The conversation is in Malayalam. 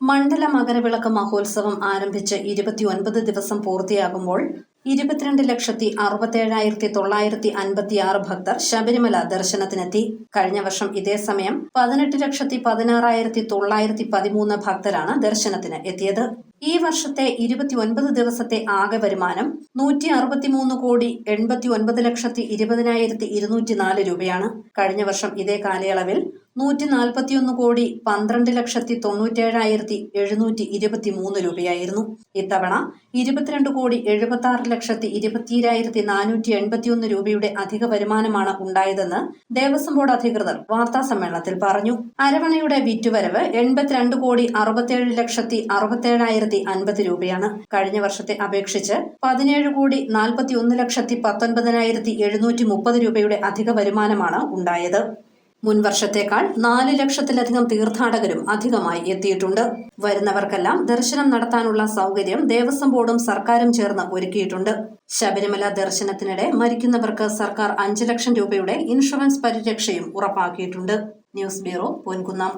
മണ്ഡല മകരവിളക്ക് മഹോത്സവം ആരംഭിച്ച് ഇരുപത്തിയൊൻപത് ദിവസം പൂർത്തിയാകുമ്പോൾ ഇരുപത്തിരണ്ട് ലക്ഷത്തി അറുപത്തേഴായിരത്തി തൊള്ളായിരത്തി അൻപത്തിയാറ് ഭക്തർ ശബരിമല ദർശനത്തിനെത്തി. കഴിഞ്ഞ വർഷം ഇതേ സമയം പതിനെട്ട് ലക്ഷത്തി പതിനാറായിരത്തി തൊള്ളായിരത്തി പതിമൂന്ന് ഭക്തരാണ് ദർശനത്തിന് എത്തിയത്. ഈ വർഷത്തെ ഇരുപത്തിയൊൻപത് ദിവസത്തെ ആകെ വരുമാനം നൂറ്റി അറുപത്തിമൂന്ന് കോടി എൺപത്തി ഒൻപത് ലക്ഷത്തി ഇരുപതിനായിരത്തി ഇരുന്നൂറ്റി നാല് രൂപയാണ്. കഴിഞ്ഞ വർഷം ഇതേ കാലയളവിൽ നൂറ്റി നാൽപ്പത്തിയൊന്ന് കോടി പന്ത്രണ്ട് ലക്ഷത്തി തൊണ്ണൂറ്റേഴായിരത്തി എഴുന്നൂറ്റി ഇരുപത്തി മൂന്ന് രൂപയായിരുന്നു. ഇത്തവണ ഇരുപത്തിരണ്ട് കോടി എഴുപത്തി ആറ് ലക്ഷത്തി ഇരുപത്തിരായിരത്തി നാനൂറ്റി എൺപത്തിയൊന്ന് രൂപയുടെ അധിക വരുമാനമാണ് ഉണ്ടായതെന്ന് ദേവസ്വം ബോർഡ് അധികൃതർ വാർത്താ സമ്മേളനത്തിൽ പറഞ്ഞു. അരവണയുടെ വിറ്റുവരവ് എൺപത്തിരണ്ട് കോടി അറുപത്തിയേഴ് ലക്ഷത്തി അറുപത്തേഴായിരത്തി അൻപത് രൂപയാണ്. കഴിഞ്ഞ വർഷത്തെ അപേക്ഷിച്ച് പതിനേഴ് കോടി നാൽപ്പത്തി ഒന്ന് ലക്ഷത്തി പത്തൊൻപതിനായിരത്തി എഴുന്നൂറ്റി മുപ്പത് രൂപയുടെ അധിക വരുമാനമാണ് ഉണ്ടായത്. മുൻ വർഷത്തേക്കാൾ നാല് ലക്ഷത്തിലധികം തീർത്ഥാടകരും അധികമായി എത്തിയിട്ടുണ്ട്. വരുന്നവർക്കെല്ലാം ദർശനം നടത്താനുള്ള സൗകര്യം ദേവസ്വം ബോർഡും സർക്കാരും ചേർന്ന് ഒരുക്കിയിട്ടുണ്ട്. ശബരിമല ദർശനത്തിനിടെ മരിക്കുന്നവർക്ക് സർക്കാർ അഞ്ച് ലക്ഷം രൂപയുടെ ഇൻഷുറൻസ് പരിരക്ഷയും ഉറപ്പാക്കിയിട്ടുണ്ട്. News bureau Ponkunnam.